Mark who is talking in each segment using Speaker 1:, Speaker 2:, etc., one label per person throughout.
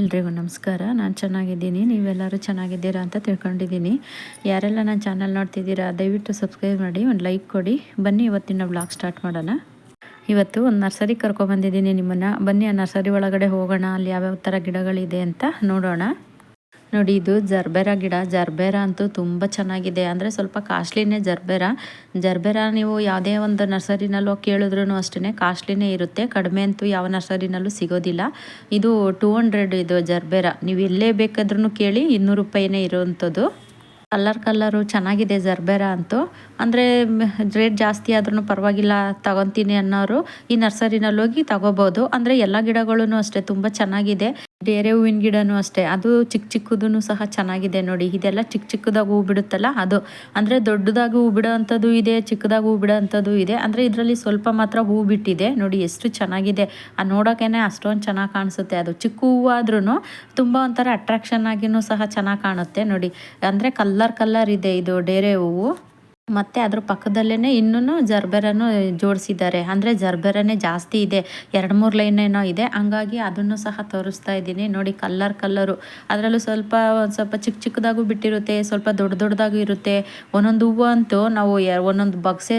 Speaker 1: ಎಲ್ರಿಗೂ ನಮಸ್ಕಾರ. ನಾನು ಚೆನ್ನಾಗಿದ್ದೀನಿ. ನೀವೆಲ್ಲರೂ ಚೆನ್ನಾಗಿದ್ದೀರಾ ಅಂತ ತಿಳ್ಕೊಂಡಿದ್ದೀನಿ. ಯಾರೆಲ್ಲ ನನ್ನ ಚಾನಲ್ ನೋಡ್ತಿದ್ದೀರಾ, ದಯವಿಟ್ಟು ಸಬ್ಸ್ಕ್ರೈಬ್ ಮಾಡಿ, ಒಂದು ಲೈಕ್ ಕೊಡಿ. ಬನ್ನಿ ಇವತ್ತಿನ ಬ್ಲಾಗ್ ಸ್ಟಾರ್ಟ್ ಮಾಡೋಣ. ಇವತ್ತು ಒಂದು ನರ್ಸರಿ ಕರ್ಕೊಬಂದಿದ್ದೀನಿ ನಿಮ್ಮನ್ನು. ಬನ್ನಿ ಆ ನರ್ಸರಿ ಒಳಗಡೆ ಹೋಗೋಣ. ಅಲ್ಲಿ ಯಾವ್ಯಾವ ಥರ ಗಿಡಗಳಿದೆ ಅಂತ ನೋಡೋಣ. ನೋಡಿ, ಇದು ಜರ್ಬೆರಾ ಗಿಡ. ಜರ್ಬೆರಾ ಅಂತೂ ತುಂಬ ಚೆನ್ನಾಗಿದೆ. ಅಂದರೆ ಸ್ವಲ್ಪ ಕಾಸ್ಟ್ಲಿನೇ ಜರ್ಬೆರಾ. ಜರ್ಬೆರಾ ನೀವು ಯಾವುದೇ ಒಂದು ನರ್ಸರಿನಲ್ಲೋ ಕೇಳಿದ್ರೂ ಅಷ್ಟೇ ಕಾಸ್ಟ್ಲಿನೇ ಇರುತ್ತೆ. ಕಡಿಮೆ ಅಂತೂ ಯಾವ ನರ್ಸರಿನಲ್ಲೂ ಸಿಗೋದಿಲ್ಲ. ಇದು ಟೂ ಹಂಡ್ರೆಡ್ ಇದು ಜರ್ಬೆರಾ. ನೀವು ಎಲ್ಲೇ ಬೇಕಾದ್ರೂ ಕೇಳಿ ಇನ್ನೂರು ರೂಪಾಯಿನೇ ಇರೋವಂಥದ್ದು. ಕಲ್ಲರ್ ಕಲ್ಲರು ಚೆನ್ನಾಗಿದೆ ಜರ್ಬೇರಾ ಅಂತೂ. ಅಂದರೆ ರೇಟ್ ಜಾಸ್ತಿ ಆದ್ರೂ ಪರವಾಗಿಲ್ಲ, ತಗೊತೀನಿ ಅನ್ನೋರು ಈ ನರ್ಸರಿನಲ್ಲಿ ಹೋಗಿ ತಗೋಬೋದು. ಅಂದರೆ ಎಲ್ಲ ಗಿಡಗಳೂ ಅಷ್ಟೇ, ತುಂಬ ಚೆನ್ನಾಗಿದೆ. ಬೇರೆ ಹೂವಿನ ಗಿಡನೂ ಅಷ್ಟೇ, ಅದು ಚಿಕ್ಕ ಚಿಕ್ಕದೂ ಸಹ ಚೆನ್ನಾಗಿದೆ ನೋಡಿ. ಇದೆಲ್ಲ ಚಿಕ್ಕ ಚಿಕ್ಕದಾಗಿ ಹೂ ಬಿಡುತ್ತಲ್ಲ, ಅದು ಅಂದರೆ ದೊಡ್ಡದಾಗಿ ಹೂ ಬಿಡೋ ಅಂಥದ್ದು ಇದೆ, ಚಿಕ್ಕದಾಗಿ ಹೂ ಬಿಡೋ ಅಂಥದ್ದು ಇದೆ. ಅಂದರೆ ಇದರಲ್ಲಿ ಸ್ವಲ್ಪ ಮಾತ್ರ ಹೂ ಬಿಟ್ಟಿದೆ ನೋಡಿ, ಎಷ್ಟು ಚೆನ್ನಾಗಿದೆ. ಅದು ನೋಡೋಕ್ಕೇ ಅಷ್ಟೊಂದು ಚೆನ್ನಾಗಿ ಕಾಣಿಸುತ್ತೆ. ಅದು ಚಿಕ್ಕ ಹೂವಾದ್ರೂ ತುಂಬ ಒಂಥರ ಅಟ್ರಾಕ್ಷನ್ ಆಗಿನೂ ಸಹ ಚೆನ್ನಾಗಿ ಕಾಣುತ್ತೆ ನೋಡಿ. ಅಂದರೆ ಕಲ್ಲರ್ ಕಲ್ಲರ್ ಇದೆ ಇದು ಡೇರೆ ಹೂವು. ಮತ್ತು ಅದ್ರ ಪಕ್ಕದಲ್ಲೇನೆ ಇನ್ನೂ ಜರ್ಬೆರನ್ನು ಜೋಡಿಸಿದ್ದಾರೆ. ಅಂದರೆ ಜರ್ಬೆರನೇ ಜಾಸ್ತಿ ಇದೆ. ಎರಡು ಮೂರು ಲೈನ್ ಏನೋ ಇದೆ. ಹಂಗಾಗಿ ಅದನ್ನು ಸಹ ತೋರಿಸ್ತಾ ಇದ್ದೀನಿ. ನೋಡಿ ಕಲ್ಲರ್ ಕಲ್ಲರು. ಅದರಲ್ಲೂ ಸ್ವಲ್ಪ ಒಂದು ಸ್ವಲ್ಪ ಚಿಕ್ಕ ಚಿಕ್ಕದಾಗೂ ಬಿಟ್ಟಿರುತ್ತೆ, ಸ್ವಲ್ಪ ದೊಡ್ಡ ದೊಡ್ಡದಾಗೂ ಇರುತ್ತೆ. ಒಂದೊಂದು ಹೂವು ಅಂತೂ ನಾವು ಒಂದೊಂದು ಬಗ್ಸೆ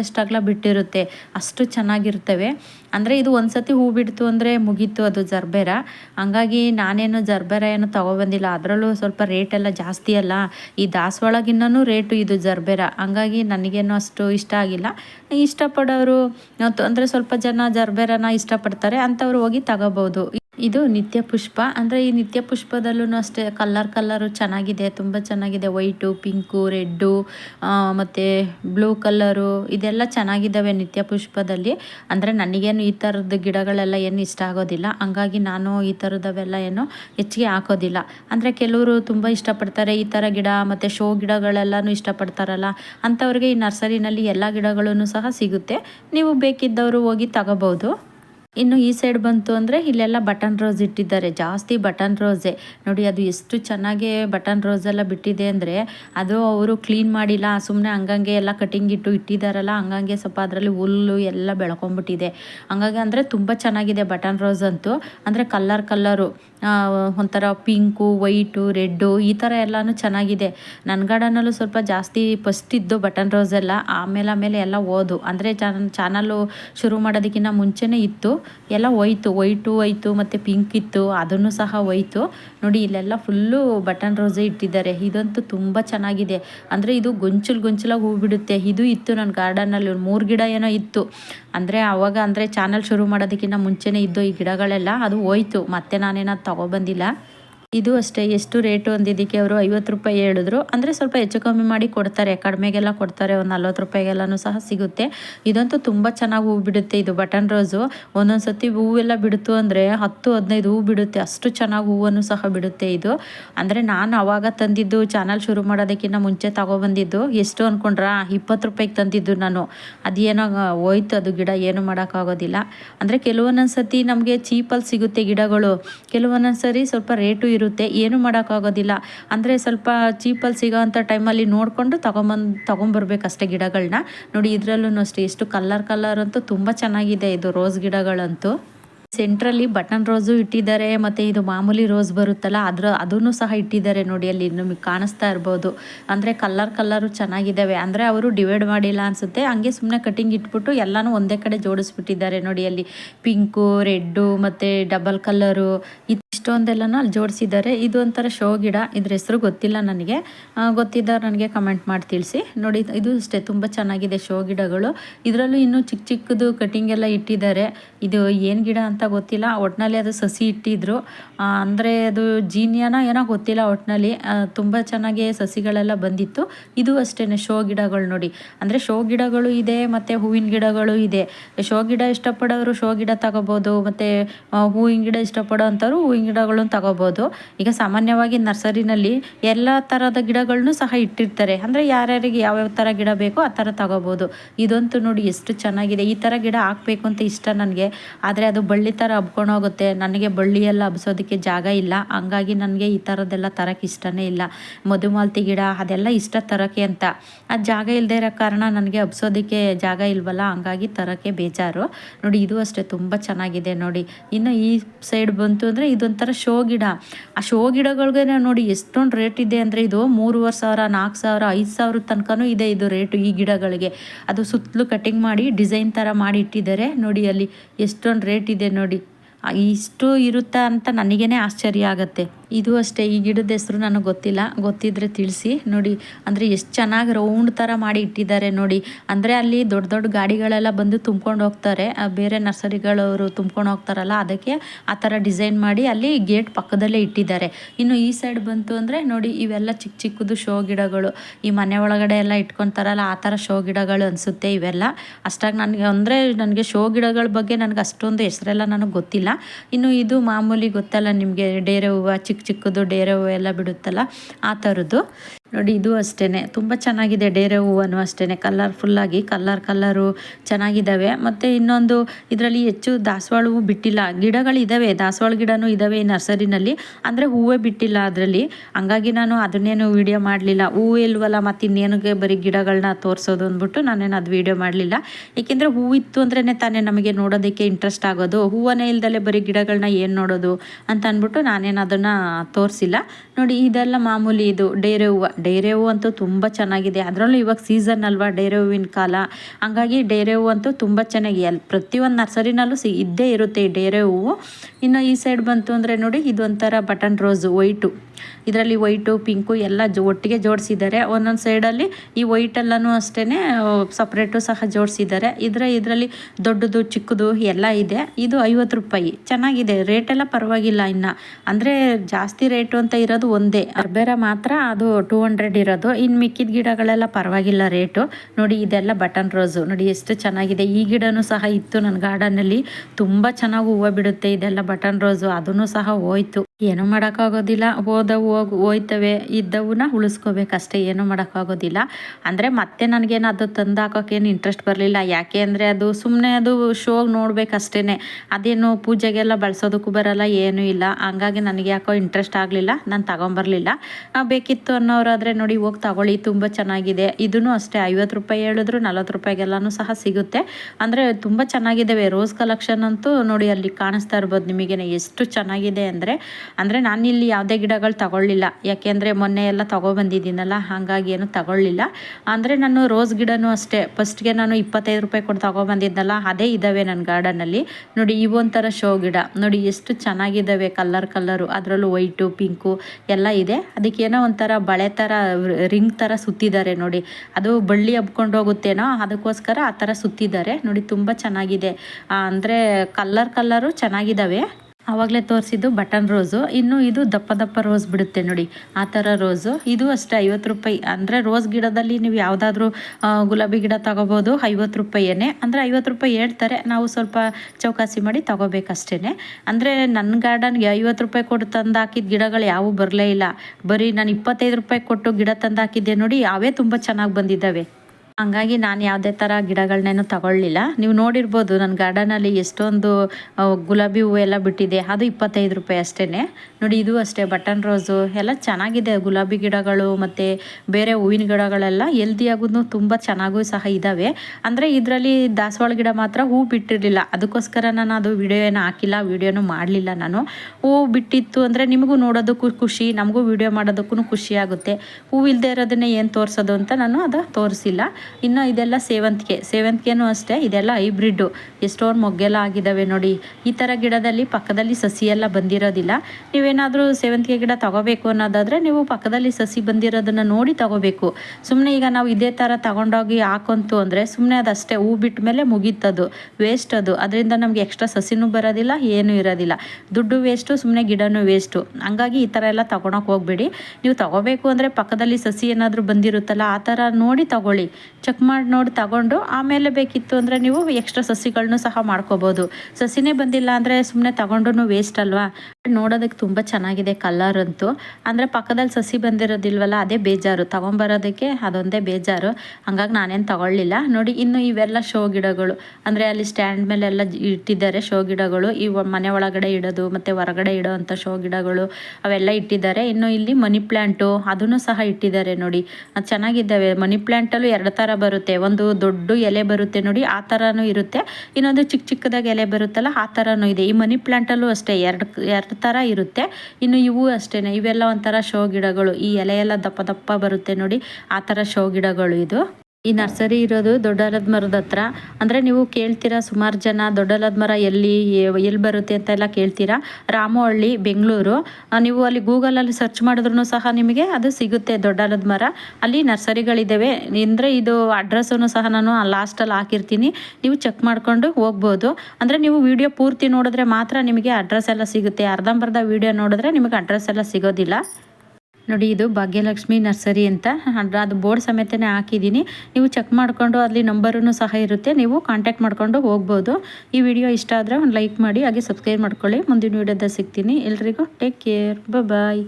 Speaker 1: ಬಿಟ್ಟಿರುತ್ತೆ. ಅಷ್ಟು ಚೆನ್ನಾಗಿರ್ತವೆ. ಅಂದರೆ ಇದು ಒಂದು ಸತಿ ಹೂ ಬಿಡ್ತು ಅಂದರೆ ಮುಗೀತು ಅದು ಜರ್ಬೇರ. ಹಂಗಾಗಿ ನಾನೇನು ಜರ್ಬೇರ ಏನು ತೊಗೊಬಂದಿಲ್ಲ. ಅದರಲ್ಲೂ ಸ್ವಲ್ಪ ರೇಟೆಲ್ಲ ಜಾಸ್ತಿ ಅಲ್ಲ. ಈ ದಾಸವಾಳಗಿನ್ನೂ ರೇಟು ಇದು ಜರ್ಬೇರ. ಹಂಗಾಗಿ ನನಗೇನು ಅಷ್ಟು ಇಷ್ಟ ಆಗಿಲ್ಲ. ಇಷ್ಟಪಡೋರು ಅಂದರೆ ಸ್ವಲ್ಪ ಜನ ಜರ್ಬೇರನ ಇಷ್ಟಪಡ್ತಾರೆ ಅಂಥವ್ರು ಹೋಗಿ ತಗೋಬೋದು. ಇದು ನಿತ್ಯ ಪುಷ್ಪ. ಅಂದರೆ ಈ ನಿತ್ಯ ಪುಷ್ಪದಲ್ಲೂ ಅಷ್ಟೇ ಕಲ್ಲರ್ ಕಲ್ಲರು ಚೆನ್ನಾಗಿದೆ, ತುಂಬ ಚೆನ್ನಾಗಿದೆ. ವೈಟು ಪಿಂಕು ರೆಡ್ಡು ಮತ್ತು ಬ್ಲೂ ಕಲ್ಲರು ಇದೆಲ್ಲ ಚೆನ್ನಾಗಿದ್ದಾವೆ ನಿತ್ಯ ಪುಷ್ಪದಲ್ಲಿ. ಅಂದರೆ ನನಗೇನು ಈ ಥರದ ಗಿಡಗಳೆಲ್ಲ ಏನು ಇಷ್ಟ ಆಗೋದಿಲ್ಲ. ಹಂಗಾಗಿ ನಾನು ಈ ಥರದವೆಲ್ಲ ಏನು ಹೆಚ್ಚಿಗೆ ಹಾಕೋದಿಲ್ಲ. ಅಂದರೆ ಕೆಲವರು ತುಂಬ ಇಷ್ಟಪಡ್ತಾರೆ ಈ ಥರ ಗಿಡ ಮತ್ತು ಶೋ ಗಿಡಗಳೆಲ್ಲನೂ ಇಷ್ಟಪಡ್ತಾರಲ್ಲ, ಅಂಥವ್ರಿಗೆ ಈ ನರ್ಸರಿನಲ್ಲಿ ಎಲ್ಲ ಗಿಡಗಳನ್ನು ಸಹ ಸಿಗುತ್ತೆ. ನೀವು ಬೇಕಿದ್ದವರು ಹೋಗಿ ತಗೋಬೋದು. ಇನ್ನು ಈ ಸೈಡ್ ಬಂತು ಅಂದರೆ ಇಲ್ಲೆಲ್ಲ ಬಟನ್ ರೋಸ್ ಇಟ್ಟಿದ್ದಾರೆ. ಜಾಸ್ತಿ ಬಟನ್ ರೋಸೆ. ನೋಡಿ, ಅದು ಎಷ್ಟು ಚೆನ್ನಾಗಿ ಬಟನ್ ರೋಸ್ ಎಲ್ಲ ಬಿಟ್ಟಿದೆ ಅಂದರೆ ಅದು ಅವರು ಕ್ಲೀನ್ ಮಾಡಿಲ್ಲ. ಸುಮ್ಮನೆ ಹಂಗಂಗೆ ಎಲ್ಲ ಕಟಿಂಗ್ ಇಟ್ಟು ಇಟ್ಟಿದ್ದಾರಲ್ಲ ಹಂಗಂಗೆ ಸ್ವಲ್ಪ ಅದರಲ್ಲಿ ಹುಲ್ಲು ಎಲ್ಲ ಬೆಳ್ಕೊಂಬಿಟ್ಟಿದೆ. ಹಂಗಾಗಿ ಅಂದರೆ ತುಂಬ ಚೆನ್ನಾಗಿದೆ ಬಟನ್ ರೋಸ್ ಅಂತೂ. ಅಂದರೆ ಕಲ್ಲರ್ ಕಲ್ಲರು ಒಂಥರ ಪಿಂಕು, ವೈಟು, ರೆಡ್ಡು ಈ ಥರ ಎಲ್ಲಾನು ಚೆನ್ನಾಗಿದೆ. ನನ್ನ ಗಾರ್ಡನಲ್ಲೂ ಸ್ವಲ್ಪ ಜಾಸ್ತಿ ಫಸ್ಟ್ ಇದ್ದು ಬಟನ್ ರೋಸ್ ಎಲ್ಲ, ಆಮೇಲೆ ಆಮೇಲೆ ಎಲ್ಲ ಓದು ಅಂದರೆ ಚಾನಲ್ಲು ಶುರು ಮಾಡೋದಕ್ಕಿಂತ ಮುಂಚೆನೇ ಇತ್ತು. ಎಲ್ಲ ಹೋಯ್ತು, ವೈಟು ಹೋಯ್ತು, ಮತ್ತು ಪಿಂಕ್ ಇತ್ತು, ಅದನ್ನು ಸಹ ಹೋಯ್ತು. ನೋಡಿ, ಇಲ್ಲೆಲ್ಲ ಫುಲ್ಲು ಬಟನ್ ರೋಸೆ ಇಟ್ಟಿದ್ದಾರೆ. ಇದಂತೂ ತುಂಬ ಚೆನ್ನಾಗಿದೆ. ಅಂದರೆ ಇದು ಗೊಂಚಲು ಗೊಂಚಲಾಗಿ ಹೂ ಬಿಡುತ್ತೆ ಇದು ಇತ್ತು ನನ್ನ ಗಾರ್ಡನಲ್ಲಿ ಮೂರು ಗಿಡ ಏನೋ ಇತ್ತು. ಅಂದರೆ ಆವಾಗ ಅಂದರೆ ಚಾನಲ್ ಶುರು ಮಾಡೋದಕ್ಕಿಂತ ಮುಂಚೆನೇ ಇದ್ದು ಈ ಗಿಡಗಳೆಲ್ಲ. ಅದು ಹೋಯ್ತು. ಮತ್ತೆ ನಾನೇನಾದ್ರು ತಗೊಬಂದಿಲ್ಲ. ಇದು ಅಷ್ಟೇ, ಎಷ್ಟು ರೇಟು ಅಂದಿದ್ದಕ್ಕೆ ಅವರು ಐವತ್ತು ರೂಪಾಯಿ ಹೇಳಿದ್ರು. ಅಂದರೆ ಸ್ವಲ್ಪ ಹೆಚ್ಚು ಕಮ್ಮಿ ಮಾಡಿ ಕೊಡ್ತಾರೆ, ಕಡಿಮೆಗೆಲ್ಲ ಕೊಡ್ತಾರೆ, ಒಂದು ನಲ್ವತ್ತು ರೂಪಾಯಿಗೆಲ್ಲನೂ ಸಹ ಸಿಗುತ್ತೆ. ಇದಂತೂ ತುಂಬ ಚೆನ್ನಾಗಿ ಹೂವು ಬಿಡುತ್ತೆ ಇದು ಬಟನ್ ರೋಸು. ಒಂದೊಂದು ಸತಿ ಹೂವೆಲ್ಲ ಬಿಡುತ್ತು ಅಂದರೆ ಹತ್ತು, ಹದಿನೈದು ಹೂವು ಬಿಡುತ್ತೆ. ಅಷ್ಟು ಚೆನ್ನಾಗಿ ಹೂವನ್ನು ಸಹ ಬಿಡುತ್ತೆ ಇದು. ಅಂದರೆ ನಾನು ಅವಾಗ ತಂದಿದ್ದು ಚಾನಲ್ ಶುರು ಮಾಡೋದಕ್ಕಿಂತ ಮುಂಚೆ ತಗೊಬಂದಿದ್ದು, ಎಷ್ಟು ಅಂದ್ಕೊಂಡ್ರಾ ಇಪ್ಪತ್ತು ರೂಪಾಯಿಗೆ ತಂದಿದ್ದು ನಾನು. ಅದೇನೋ ಹೋಯ್ತು ಅದು ಗಿಡ, ಏನು ಮಾಡೋಕ್ಕಾಗೋದಿಲ್ಲ. ಅಂದರೆ ಕೆಲವೊಂದೊಂದು ಸತಿ ನಮಗೆ ಚೀಪಲ್ಲಿ ಸಿಗುತ್ತೆ ಗಿಡಗಳು. ಕೆಲವೊಂದೊಂದು ಸರಿ ಸ್ವಲ್ಪ ರೇಟು ಇರುತ್ತೆ, ಏನು ಮಾಡೋಕ್ಕಾಗೋದಿಲ್ಲ. ಅಂದರೆ ಸ್ವಲ್ಪ ಚೀಪಲ್ಲಿ ಸಿಗೋವಂಥ ಟೈಮಲ್ಲಿ ನೋಡಿಕೊಂಡು ತೊಗೊಂಬಂದು ತೊಗೊಂಬರ್ಬೇಕಷ್ಟೇ ಗಿಡಗಳನ್ನ ನೋಡಿ ಇದರಲ್ಲೂ ಅಷ್ಟೇ, ಎಷ್ಟು ಕಲ್ಲರ್ ಕಲ್ಲರ್ ಅಂತೂ ತುಂಬ ಚೆನ್ನಾಗಿದೆ ಇದು ರೋಸ್ ಗಿಡಗಳಂತೂ. ಸೆಂಟ್ರಲ್ಲಿ ಬಟನ್ ರೋಸು ಇಟ್ಟಿದ್ದಾರೆ, ಮತ್ತು ಇದು ಮಾಮೂಲಿ ರೋಸ್ ಬರುತ್ತಲ್ಲ, ಅದ್ರ, ಅದನ್ನು ಸಹ ಇಟ್ಟಿದ್ದಾರೆ ನೋಡಿ, ಅಲ್ಲಿ ನಿಮಗೆ ಕಾಣಿಸ್ತಾ ಇರ್ಬೋದು. ಅಂದರೆ ಕಲ್ಲರ್ ಕಲ್ಲರು ಚೆನ್ನಾಗಿದ್ದಾವೆ. ಅಂದರೆ ಅವರು ಡಿವೈಡ್ ಮಾಡಿಲ್ಲ ಅನಿಸುತ್ತೆ. ಹಂಗೆ ಸುಮ್ಮನೆ ಕಟಿಂಗ್ ಇಟ್ಬಿಟ್ಟು ಎಲ್ಲನೂ ಒಂದೇ ಕಡೆ ಜೋಡಿಸ್ಬಿಟ್ಟಿದ್ದಾರೆ ನೋಡಿ, ಅಲ್ಲಿ ಪಿಂಕು ರೆಡ್ಡು ಮತ್ತು ಡಬಲ್ ಕಲ್ಲರು ಇಷ್ಟೊಂದೆಲ್ಲನೂ ಅಲ್ಲಿ ಜೋಡಿಸಿದ್ದಾರೆ. ಇದು ಒಂಥರ ಶೋ ಗಿಡ. ಇದ್ರ ಹೆಸರು ಗೊತ್ತಿಲ್ಲ ನನಗೆ. ಗೊತ್ತಿದ್ದವ್ರು ನನಗೆ ಕಮೆಂಟ್ ಮಾಡಿ ತಿಳಿಸಿ. ನೋಡಿ, ಇದು ಅಷ್ಟೇ, ತುಂಬ ಚೆನ್ನಾಗಿದೆ ಶೋ ಗಿಡಗಳು. ಇದರಲ್ಲೂ ಇನ್ನೂ ಚಿಕ್ಕ ಚಿಕ್ಕದು ಕಟಿಂಗ್ ಎಲ್ಲ ಇಟ್ಟಿದ್ದಾರೆ. ಇದು ಏನು ಗಿಡ ಅಂತ ಗೊತ್ತಿಲ್ಲ. ಒಟ್ಟಿನಲ್ಲಿ ಅದು ಸಸಿ ಇಟ್ಟಿದ್ರು. ಅಂದರೆ ಅದು ಜೀನಿಯನ ಏನೋ ಗೊತ್ತಿಲ್ಲ ಒಟ್ಟಿನಲ್ಲಿ ತುಂಬ ಚೆನ್ನಾಗಿ ಸಸಿಗಳೆಲ್ಲ ಬಂದಿತ್ತು. ಇದು ಅಷ್ಟೇ ಶೋ ಗಿಡಗಳು ನೋಡಿ. ಅಂದರೆ ಶೋ ಗಿಡಗಳು ಇದೆ, ಮತ್ತು ಹೂವಿನ ಗಿಡಗಳು ಇದೆ. ಶೋ ಗಿಡ ಇಷ್ಟಪಡೋರು ಶೋ ಗಿಡ ತಗೋಬೋದು, ಮತ್ತು ಹೂವಿನ ಗಿಡ ಇಷ್ಟಪಡೋ ಅಂಥವ್ರು ಹೂವಿನ ಗಿಡಗಳನ್ನು ತಗೋಬೋದು. ಈಗ ಸಾಮಾನ್ಯವಾಗಿ ನರ್ಸರಿನಲ್ಲಿ ಎಲ್ಲ ಥರದ ಗಿಡಗಳನ್ನು ಸಹ ಇಟ್ಟಿರ್ತಾರೆ. ಅಂದರೆ ಯಾರ್ಯಾರಿಗೆ ಯಾವ್ಯಾವ ಥರ ಗಿಡ ಬೇಕೋ ಆ ಥರ ತಗೋಬೋದು. ಇದಂತೂ ನೋಡಿ ಎಷ್ಟು ಚೆನ್ನಾಗಿದೆ. ಈ ಥರ ಗಿಡ ಹಾಕಬೇಕು ಅಂತ ಇಷ್ಟ ನನಗೆ. ಆದರೆ ಅದು ಬಳ್ಳಿ ಬಳ್ಳಿ ಥರ ಹಬ್ಕೊಂಡು ಹೋಗುತ್ತೆ. ನನಗೆ ಬಳ್ಳಿ ಎಲ್ಲ ಹಬ್ಸೋದಕ್ಕೆ ಜಾಗ ಇಲ್ಲ. ಹಂಗಾಗಿ ನನಗೆ ಈ ಥರದ್ದೆಲ್ಲ ತರಕ್ಕೆ ಇಷ್ಟನೇ ಇಲ್ಲ. ಮಧುಮಾಲ್ತಿ ಗಿಡ ಅದೆಲ್ಲ ಇಷ್ಟ ತರೋಕ್ಕೆ ಅಂತ. ಆ ಜಾಗ ಇಲ್ಲದೆ ಇರೋ ಕಾರಣ ನನಗೆ ಹಬ್ಸೋದಕ್ಕೆ ಜಾಗ ಇಲ್ವಲ್ಲ, ಹಂಗಾಗಿ ತರಕ್ಕೆ ಬೇಜಾರು. ನೋಡಿ, ಇದು ಅಷ್ಟೇ ತುಂಬ ಚೆನ್ನಾಗಿದೆ ನೋಡಿ. ಇನ್ನು ಈ ಸೈಡ್ ಬಂತು ಅಂದರೆ ಇದೊಂಥರ ಶೋ ಗಿಡ. ಆ ಶೋ ಗಿಡಗಳಿಗೆ ನೋಡಿ ಎಷ್ಟೊಂದು ರೇಟ್ ಇದೆ ಅಂದರೆ ಇದು ಮೂರುವರೆ ಸಾವಿರ, ನಾಲ್ಕು ಸಾವಿರ, ಐದು ಸಾವಿರ ತನಕನೂ ಇದೆ ಇದು ರೇಟು ಈ ಗಿಡಗಳಿಗೆ. ಅದು ಸುತ್ತಲೂ ಕಟಿಂಗ್ ಮಾಡಿ, ಡಿಸೈನ್ ಥರ ಮಾಡಿ ಇಟ್ಟಿದ್ದಾರೆ. ನೋಡಿ ಅಲ್ಲಿ ಎಷ್ಟೊಂದು ರೇಟ್ ಇದೆ ನೋಡಿ. ಇಷ್ಟು ಇರುತ್ತಾ ಅಂತ ನನಗೇನೆ ಆಶ್ಚರ್ಯ ಆಗುತ್ತೆ. ಇದು ಅಷ್ಟೇ, ಈ ಗಿಡದ ಹೆಸರು ನನಗೆ ಗೊತ್ತಿಲ್ಲ. ಗೊತ್ತಿದ್ರೆ ತಿಳಿಸಿ. ನೋಡಿ, ಅಂದರೆ ಎಷ್ಟು ಚೆನ್ನಾಗಿ ರೌಂಡ್ ಥರ ಮಾಡಿ ಇಟ್ಟಿದ್ದಾರೆ ನೋಡಿ. ಅಂದರೆ ಅಲ್ಲಿ ದೊಡ್ಡ ದೊಡ್ಡ ಗಾಡಿಗಳೆಲ್ಲ ಬಂದು ತುಂಬ್ಕೊಂಡು ಹೋಗ್ತಾರೆ. ಬೇರೆ ನರ್ಸರಿಗಳವರು ತುಂಬ್ಕೊಂಡು ಹೋಗ್ತಾರಲ್ಲ, ಅದಕ್ಕೆ ಆ ಥರ ಡಿಸೈನ್ ಮಾಡಿ ಅಲ್ಲಿ ಗೇಟ್ ಪಕ್ಕದಲ್ಲೇ ಇಟ್ಟಿದ್ದಾರೆ. ಇನ್ನು ಈ ಸೈಡ್ ಬಂತು ಅಂದರೆ ನೋಡಿ, ಇವೆಲ್ಲ ಚಿಕ್ಕ ಚಿಕ್ಕದು ಶೋ ಗಿಡಗಳು. ಈ ಮನೆ ಒಳಗಡೆ ಎಲ್ಲ ಇಟ್ಕೊತಾರಲ್ಲ, ಆ ಥರ ಶೋ ಗಿಡಗಳು ಅನಿಸುತ್ತೆ ಇವೆಲ್ಲ. ಅಷ್ಟಾಗಿ ನನಗೆ, ಅಂದರೆ ನನಗೆ ಶೋ ಗಿಡಗಳ ಬಗ್ಗೆ ನನಗೆ ಅಷ್ಟೊಂದು ಹೆಸರೆಲ್ಲ ನನಗೆ ಗೊತ್ತಿಲ್ಲ. ಇನ್ನು ಇದು ಮಾಮೂಲಿ ಗೊತ್ತಲ್ಲ ನಿಮಗೆ, ಡೇರೆ ಹೂವು ಚಿಕ್ಕದು ಡೇರೆ ಹೂವು ಎಲ್ಲ ಬಿಡುತ್ತಲ್ಲ ಆ ಥರದ್ದು ನೋಡಿ, ಇದು ಅಷ್ಟೇ ತುಂಬ ಚೆನ್ನಾಗಿದೆ ಡೇರೆ ಹೂವನ್ನು ಅಷ್ಟೇ ಕಲರ್ಫುಲ್ಲಾಗಿ ಕಲ್ಲರ್ ಕಲ್ಲರು ಚೆನ್ನಾಗಿದ್ದಾವೆ. ಮತ್ತು ಇನ್ನೊಂದು, ಇದರಲ್ಲಿ ಹೆಚ್ಚು ದಾಸವಾಳ ಹೂವು ಬಿಟ್ಟಿಲ್ಲ. ಗಿಡಗಳಿದ್ದಾವೆ ದಾಸವಾಳ ಗಿಡನೂ ಇದ್ದಾವೆ ಈ ನರ್ಸರಿನಲ್ಲಿ. ಅಂದರೆ ಹೂವೇ ಬಿಟ್ಟಿಲ್ಲ ಅದರಲ್ಲಿ. ಹಂಗಾಗಿ ನಾನು ಅದನ್ನೇನು ವೀಡಿಯೋ ಮಾಡಲಿಲ್ಲ. ಹೂವು ಇಲ್ವಲ್ಲ, ಮತ್ತು ಇನ್ನೇನಿಗೆ ಬರೀ ಗಿಡಗಳನ್ನ ತೋರಿಸೋದು ಅಂದ್ಬಿಟ್ಟು ನಾನೇನು ಅದು ವೀಡಿಯೋ ಮಾಡಲಿಲ್ಲ. ಏಕೆಂದರೆ ಹೂವು ಇತ್ತು ಅಂದ್ರೇ ತಾನೇ ನಮಗೆ ನೋಡೋದಕ್ಕೆ ಇಂಟ್ರೆಸ್ಟ್ ಆಗೋದು. ಹೂವನ್ನೇ ಇಲ್ದಲೇ ಬರೀ ಗಿಡಗಳನ್ನ ಏನು ನೋಡೋದು ಅಂತ ಅಂದ್ಬಿಟ್ಟು ನಾನೇನು ಅದನ್ನು ತೋರಿಸಿಲ್ಲ. ನೋಡಿ, ಇದೆಲ್ಲ ಮಾಮೂಲಿ ಇದು ಡೇರೆ ಹೂವು. ಡೇರೆ ಹೂವು ಅಂತೂ ತುಂಬ ಚೆನ್ನಾಗಿದೆ. ಅದರಲ್ಲೂ ಇವಾಗ ಸೀಸನ್ ಅಲ್ವಾ, ಡೇರೆ ಹೂವಿನ ಕಾಲ. ಹಂಗಾಗಿ ಡೇರೆ ಹೂವು ಅಂತೂ ತುಂಬ ಚೆನ್ನಾಗಿ ಅಲ್ಲಿ ಪ್ರತಿಯೊಂದು ನರ್ಸರಿನಲ್ಲೂ ಸಿ ಇದ್ದೇ ಇರುತ್ತೆ ಈ ಡೇರೆ ಹೂವು. ಇನ್ನು ಈ ಸೈಡ್ ಬಂತು ಅಂದರೆ ನೋಡಿ, ಇದೊಂಥರ ಬಟನ್ ರೋಸು ವೈಟು ಇದರಲ್ಲಿ ವೈಟು ಪಿಂಕು ಎಲ್ಲ ಜೊ ಒಟ್ಟಿಗೆ ಜೋಡಿಸಿದ್ದಾರೆ. ಒಂದೊಂದು ಸೈಡಲ್ಲಿ ಈ ವೈಟೆಲ್ಲನೂ ಅಷ್ಟೇ ಸಪ್ರೇಟು ಸಹ ಜೋಡಿಸಿದ್ದಾರೆ. ಇದರ ಇದರಲ್ಲಿ ದೊಡ್ಡದು, ಚಿಕ್ಕದು ಎಲ್ಲ ಇದೆ. ಇದು ಐವತ್ತು ರೂಪಾಯಿ. ಚೆನ್ನಾಗಿದೆ. ರೇಟೆಲ್ಲ ಪರವಾಗಿಲ್ಲ ಇನ್ನು. ಅಂದರೆ ಜಾಸ್ತಿ ರೇಟು ಅಂತ ಇರೋದು ಒಂದೇ. ಅರ್ಬೇರ ಮಾತ್ರ ಅದು ಟೂ ಹಂಡ್ರೆಡ್ ಇರೋದು. ಇನ್ನು ಮಿಕ್ಕಿದ ಗಿಡಗಳೆಲ್ಲ ಪರವಾಗಿಲ್ಲ ರೇಟು. ನೋಡಿ, ಇದೆಲ್ಲ ಬಟನ್ ರೋಸು. ನೋಡಿ, ಎಷ್ಟು ಚೆನ್ನಾಗಿದೆ. ಈ ಗಿಡನೂ ಸಹ ಇತ್ತು ನನ್ನ ಗಾರ್ಡನಲ್ಲಿ ತುಂಬ ಚೆನ್ನಾಗಿ ಹೂವು ಬಿಡುತ್ತೆ. ಇದೆಲ್ಲ ಬಟನ್ ರೋಸು. ಅದನ್ನು ಸಹ ಹೋಯ್ತು. ಏನೂ ಮಾಡೋಕ್ಕಾಗೋದಿಲ್ಲ. ಹೋದವು ಹೋಗಿ ಹೋಯ್ತವೆ ಇದ್ದವನ್ನ ಉಳಿಸ್ಕೋಬೇಕಷ್ಟೇ. ಏನೂ ಮಾಡೋಕ್ಕಾಗೋದಿಲ್ಲ. ಅಂದರೆ ಮತ್ತೆ ನನಗೇನು ಅದು ತಂದು ಹಾಕೋಕ್ಕೇನು ಇಂಟ್ರೆಸ್ಟ್ ಬರಲಿಲ್ಲ. ಯಾಕೆ ಅಂದರೆ ಅದು ಸುಮ್ಮನೆ ಅದು ಶೋಗೆ ನೋಡಬೇಕಷ್ಟೇ ಅದೇನು ಪೂಜೆಗೆಲ್ಲ ಬಳಸೋದಕ್ಕೂ ಬರಲ್ಲ, ಏನೂ ಇಲ್ಲ. ಹಂಗಾಗಿ ನನಗೆ ಯಾಕೋ ಇಂಟ್ರೆಸ್ಟ್ ಆಗಲಿಲ್ಲ. ನಾನು ತಗೊಂಬರಲಿಲ್ಲ. ಬೇಕಿತ್ತು ಅನ್ನೋರಾದರೆ ನೋಡಿ, ಹೋಗಿ ತಗೊಳ್ಳಿ. ತುಂಬ ಚೆನ್ನಾಗಿದೆ. ಇದೂ ಅಷ್ಟೇ. ಐವತ್ತು ರೂಪಾಯಿ ಹೇಳಿದ್ರು ನಲ್ವತ್ತು ರೂಪಾಯಿಗೆಲ್ಲನೂ ಸಹ ಸಿಗುತ್ತೆ. ಅಂದರೆ ತುಂಬ ಚೆನ್ನಾಗಿದ್ದಾವೆ. ರೋಸ್ ಕಲೆಕ್ಷನ್ ಅಂತೂ ನೋಡಿ ಅಲ್ಲಿ ಕಾಣಿಸ್ತಾ ಇರ್ಬೋದು ನಿಮಗೇನೆ. ಎಷ್ಟು ಚೆನ್ನಾಗಿದೆ ಅಂದರೆ ಅಂದರೆ ನಾನಿಲ್ಲಿ ಯಾವುದೇ ಗಿಡಗಳು ತಗೊಳ್ಳಿಲ್ಲ. ಯಾಕೆಂದರೆ ಮೊನ್ನೆ ಎಲ್ಲ ತಗೊಬಂದಿದ್ದೀನಲ್ಲ, ಹಾಗಾಗಿ ಏನು ತಗೊಳ್ಳಿಲ್ಲ. ಅಂದರೆ ನಾನು ರೋಸ್ ಗಿಡನೂ ಅಷ್ಟೇ. ಫಸ್ಟ್ಗೆ ನಾನು ಇಪ್ಪತ್ತೈದು ರೂಪಾಯಿ ಕೊಟ್ಟು ತಗೊಬಂದಿದ್ನಲ್ಲ, ಅದೇ ಇದ್ದಾವೆ ನನ್ನ ಗಾರ್ಡನಲ್ಲಿ. ನೋಡಿ ಇವೊಂಥರ ಶೋ ಗಿಡ. ನೋಡಿ, ಎಷ್ಟು ಚೆನ್ನಾಗಿದ್ದಾವೆ ಕಲ್ಲರ್ ಕಲ್ಲರು. ಅದರಲ್ಲೂ ವೈಟು, ಪಿಂಕು ಎಲ್ಲ ಇದೆ. ಅದಕ್ಕೆ ಏನೋ ಒಂಥರ ಬಳೆ ಥರ, ರಿಂಗ್ ಥರ ಸುತ್ತಿದ್ದಾರೆ ನೋಡಿ. ಅದು ಬಳ್ಳಿ ಹಬ್ಕೊಂಡು ಹೋಗುತ್ತೇನೋ, ಅದಕ್ಕೋಸ್ಕರ ಆ ಥರ ಸುತ್ತಿದ್ದಾರೆ. ನೋಡಿ, ತುಂಬ ಚೆನ್ನಾಗಿದೆ. ಅಂದರೆ ಕಲ್ಲರ್ ಕಲ್ಲರು ಚೆನ್ನಾಗಿದ್ದಾವೆ. ಆವಾಗಲೇ ತೋರಿಸಿದ್ದು ಬಟನ್ ರೋಸು. ಇನ್ನು ಇದು ದಪ್ಪ ದಪ್ಪ ರೋಸ್ ಬಿಡುತ್ತೆ ನೋಡಿ. ಆ ಥರ ರೋಸು. ಇದು ಅಷ್ಟೇ, ಐವತ್ತು ರೂಪಾಯಿ. ಅಂದರೆ ರೋಸ್ ಗಿಡದಲ್ಲಿ ನೀವು ಯಾವುದಾದ್ರೂ ಗುಲಾಬಿ ಗಿಡ ತಗೋಬೋದು, ಐವತ್ತು ರೂಪಾಯಿಯೇ ಅಂದರೆ ಐವತ್ತು ರೂಪಾಯಿ ಹೇಳ್ತಾರೆ, ನಾವು ಸ್ವಲ್ಪ ಚೌಕಾಸಿ ಮಾಡಿ ತಗೋಬೇಕಷ್ಟೇ ಅಂದರೆ ನನ್ನ ಗಾರ್ಡನ್ಗೆ ಐವತ್ತು ರೂಪಾಯಿ ಕೊಟ್ಟು ತಂದು ಹಾಕಿದ ಗಿಡಗಳು ಯಾವೂ ಬರಲೇ ಇಲ್ಲ. ಬರೀ ನಾನು ಇಪ್ಪತ್ತೈದು ರೂಪಾಯಿ ಕೊಟ್ಟು ಗಿಡ ತಂದು ಹಾಕಿದ್ದೆ ನೋಡಿ, ಅವೇ ತುಂಬ ಚೆನ್ನಾಗಿ ಬಂದಿದ್ದಾವೆ. ಹಂಗಾಗಿ ನಾನು ಯಾವುದೇ ಥರ ಗಿಡಗಳನ್ನೇನು ತಗೊಳ್ಳಿಲ್ಲ. ನೀವು ನೋಡಿರ್ಬೋದು ನನ್ನ ಗಾರ್ಡನಲ್ಲಿ ಎಷ್ಟೊಂದು ಗುಲಾಬಿ ಹೂವು ಎಲ್ಲ ಬಿಟ್ಟಿದೆ. ಅದು ಇಪ್ಪತ್ತೈದು ರೂಪಾಯಿ ಅಷ್ಟೇ ನೋಡಿ ಇದು ಅಷ್ಟೇ, ಬಟನ್ ರೋಸು, ಎಲ್ಲ ಚೆನ್ನಾಗಿದೆ. ಗುಲಾಬಿ ಗಿಡಗಳು ಮತ್ತು ಬೇರೆ ಹೂವಿನ ಗಿಡಗಳೆಲ್ಲ ಹೆಲ್ದಿಯಾಗೂ ತುಂಬ ಚೆನ್ನಾಗೂ ಸಹ ಇದ್ದಾವೆ ಅಂದರೆ ಇದರಲ್ಲಿ ದಾಸವಾಳ ಗಿಡ ಮಾತ್ರ ಹೂ ಬಿಟ್ಟಿರಲಿಲ್ಲ. ಅದಕ್ಕೋಸ್ಕರ ನಾನು ಅದು ವಿಡಿಯೋ ಏನು ಹಾಕಿಲ್ಲ, ವಿಡಿಯೋನು ಮಾಡಲಿಲ್ಲ ನಾನು. ಹೂ ಬಿಟ್ಟಿತ್ತು ಅಂದರೆ ನಿಮಗೂ ನೋಡೋದಕ್ಕೂ ಖುಷಿ, ನಮಗೂ ವಿಡಿಯೋ ಮಾಡೋದಕ್ಕೂ ಖುಷಿ ಆಗುತ್ತೆ. ಹೂವು ಇಲ್ಲದೆ ಇರೋದನ್ನೇ ಏನು ತೋರಿಸೋದು ಅಂತ ನಾನು ಅದು ತೋರಿಸಿಲ್ಲ. ಇನ್ನು ಇದೆಲ್ಲ ಸೇವಂತಿಗೆ, ಸೇವಂತಿಗೆನೂ ಅಷ್ಟೇ, ಇದೆಲ್ಲ ಹೈಬ್ರಿಡ್ಡು. ಎಷ್ಟೊಂದು ಮೊಗ್ಗೆಲ್ಲ ಆಗಿದ್ದಾವೆ ನೋಡಿ. ಈ ಥರ ಗಿಡದಲ್ಲಿ ಪಕ್ಕದಲ್ಲಿ ಸಸಿ ಎಲ್ಲ ಬಂದಿರೋದಿಲ್ಲ. ನೀವೇನಾದರೂ ಸೇವಂತಿಗೆ ಗಿಡ ತಗೋಬೇಕು ಅನ್ನೋದಾದರೆ ನೀವು ಪಕ್ಕದಲ್ಲಿ ಸಸಿ ಬಂದಿರೋದನ್ನು ನೋಡಿ ತಗೋಬೇಕು. ಸುಮ್ಮನೆ ಈಗ ನಾವು ಇದೇ ಥರ ತಗೊಂಡೋಗಿ ಹಾಕೊಂತು ಅಂದರೆ ಸುಮ್ಮನೆ ಅದು ಅಷ್ಟೇ ಹೂ ಬಿಟ್ಟ ಮೇಲೆ ಮುಗೀತದು ವೇಸ್ಟ್ ಅದು. ಅದರಿಂದ ನಮಗೆ ಎಕ್ಸ್ಟ್ರಾ ಸಸಿನೂ ಬರೋದಿಲ್ಲ, ಏನೂ ಇರೋದಿಲ್ಲ. ದುಡ್ಡು ವೇಸ್ಟು ಸುಮ್ಮನೆ ಗಿಡನೂ ವೇಸ್ಟು ಹಂಗಾಗಿ ಈ ಥರ ಎಲ್ಲ ತಗೊಳಕ್ಕೆ ಹೋಗ್ಬೇಡಿ. ನೀವು ತಗೋಬೇಕು ಅಂದರೆ ಪಕ್ಕದಲ್ಲಿ ಸಸಿ ಏನಾದರೂ ಬಂದಿರುತ್ತಲ್ಲ, ಆ ಥರ ನೋಡಿ ತಗೊಳ್ಳಿ. ಚೆಕ್ ಮಾಡಿ ನೋಡಿ ತಗೊಂಡು ಆಮೇಲೆ ಬೇಕಿತ್ತು ಅಂದರೆ ನೀವು ಎಕ್ಸ್ಟ್ರಾ ಸಸಿಗಳನ್ನೂ ಸಹ ಮಾಡ್ಕೋಬೋದು. ಸಸಿನೇ ಬಂದಿಲ್ಲ ಅಂದರೆ ಸುಮ್ಮನೆ ತಗೊಂಡು ವೇಸ್ಟ್ ಅಲ್ವಾ? ನೋಡೋದಕ್ಕೆ ತುಂಬ ಚೆನ್ನಾಗಿದೆ ಕಲರ್ ಅಂತೂ. ಅಂದರೆ ಪಕ್ಕದಲ್ಲಿ ಸಸಿ ಬಂದಿರೋದಿಲ್ವಲ್ಲ, ಅದೇ ಬೇಜಾರು. ತೊಗೊಂಬರೋದಕ್ಕೆ ಅದೊಂದೇ ಬೇಜಾರು. ಹಂಗಾಗಿ ನಾನೇನು ತಗೊಳ್ಳಿಲ್ಲ. ನೋಡಿ, ಇನ್ನು ಇವೆಲ್ಲ ಶೋ ಗಿಡಗಳು. ಅಂದರೆ ಅಲ್ಲಿ ಸ್ಟ್ಯಾಂಡ್ ಮೇಲೆಲ್ಲ ಇಟ್ಟಿದ್ದಾರೆ ಶೋ ಗಿಡಗಳು. ಈ ಮನೆ ಒಳಗಡೆ ಇಡೋದು, ಮತ್ತು ಹೊರಗಡೆ ಇಡೋ ಅಂಥ ಶೋ ಗಿಡಗಳು, ಅವೆಲ್ಲ ಇಟ್ಟಿದ್ದಾರೆ. ಇನ್ನು ಇಲ್ಲಿ ಮನಿ ಪ್ಲ್ಯಾಂಟು ಅದನ್ನು ಸಹ ಇಟ್ಟಿದ್ದಾರೆ ನೋಡಿ. ಅದು ಚೆನ್ನಾಗಿದ್ದಾವೆ. ಮನಿ ಪ್ಲ್ಯಾಂಟಲ್ಲೂ ಎರಡು ಥರ ಬರುತ್ತೆ. ಒಂದು ದೊಡ್ಡ ಎಲೆ ಬರುತ್ತೆ ನೋಡಿ, ಆ ಥರನೂ ಇರುತ್ತೆ. ಇನ್ನೊಂದು ಚಿಕ್ಕ ಚಿಕ್ಕದಾಗಿ ಎಲೆ ಬರುತ್ತಲ್ಲ, ಆ ಥರನೂ ಇದೆ. ಈ ಮನಿ ಪ್ಲ್ಯಾಂಟಲ್ಲೂ ಅಷ್ಟೇ, ಎರಡು ಎರಡು ಥರ ಇರುತ್ತೆ. ಇನ್ನು ಇವು ಅಷ್ಟೇ ಇವೆಲ್ಲ ಒಂಥರ ಶೋ ಗಿಡಗಳು. ಈ ಎಲೆ ಎಲ್ಲ ದಪ್ಪ ದಪ್ಪ ಬರುತ್ತೆ ನೋಡಿ, ಆ ಥರ ಶೋ ಗಿಡಗಳು ಇದು. ಈ ನರ್ಸರಿ ಇರೋದು ದೊಡ್ಡಲದ ಮರದ ಹತ್ರ. ಅಂದರೆ ನೀವು ಕೇಳ್ತೀರಾ ಸುಮಾರು ಜನ ದೊಡ್ಡಲದ ಮರ ಎಲ್ಲಿ ಎಲ್ಲಿ ಬರುತ್ತೆ ಅಂತ ಎಲ್ಲ ಕೇಳ್ತೀರಾ. ರಾಮಹಳ್ಳಿ, ಬೆಂಗಳೂರು. ನೀವು ಅಲ್ಲಿ ಗೂಗಲಲ್ಲಿ ಸರ್ಚ್ ಮಾಡಿದ್ರೂ ಸಹ ನಿಮಗೆ ಅದು ಸಿಗುತ್ತೆ ದೊಡ್ಡಲದ ಮರ. ಅಲ್ಲಿ ನರ್ಸರಿಗಳಿದ್ದಾವೆ ಅಂದರೆ ಇದು ಅಡ್ರೆಸ್ಸನ್ನು ಸಹ ನಾನು ಲಾಸ್ಟಲ್ಲಿ ಹಾಕಿರ್ತೀನಿ. ನೀವು ಚೆಕ್ ಮಾಡಿಕೊಂಡು ಹೋಗ್ಬೋದು. ಅಂದರೆ ನೀವು ವಿಡಿಯೋ ಪೂರ್ತಿ ನೋಡಿದ್ರೆ ಮಾತ್ರ ನಿಮಗೆ ಅಡ್ರೆಸ್ ಎಲ್ಲ ಸಿಗುತ್ತೆ. ಅರ್ಧಂಬರ್ಧ ವಿಡಿಯೋ ನೋಡಿದ್ರೆ ನಿಮಗೆ ಅಡ್ರೆಸ್ ಎಲ್ಲ ಸಿಗೋದಿಲ್ಲ. ನೋಡಿ, ಇದು ಭಾಗ್ಯಲಕ್ಷ್ಮಿ ನರ್ಸರಿ ಅಂತ. ಅದು ಬೋರ್ಡ್ ಸಮೇತನೇ ಹಾಕಿದ್ದೀನಿ. ನೀವು ಚೆಕ್ ಮಾಡಿಕೊಂಡು ಅಲ್ಲಿ ನಂಬರೂ ಸಹ ಇರುತ್ತೆ. ನೀವು ಕಾಂಟ್ಯಾಕ್ಟ್ ಮಾಡ್ಕೊಂಡು ಹೋಗ್ಬೋದು. ಈ ವಿಡಿಯೋ ಇಷ್ಟ ಆದರೆ ಒಂದು ಲೈಕ್ ಮಾಡಿ, ಹಾಗೆ ಸಬ್ಸ್ಕ್ರೈಬ್ ಮಾಡ್ಕೊಳ್ಳಿ. ಮುಂದಿನ ವಿಡಿಯೋದ ಸಿಗ್ತೀನಿ. ಎಲ್ರಿಗೂ ಟೇಕ್ ಕೇರ್. ಬಾಯ್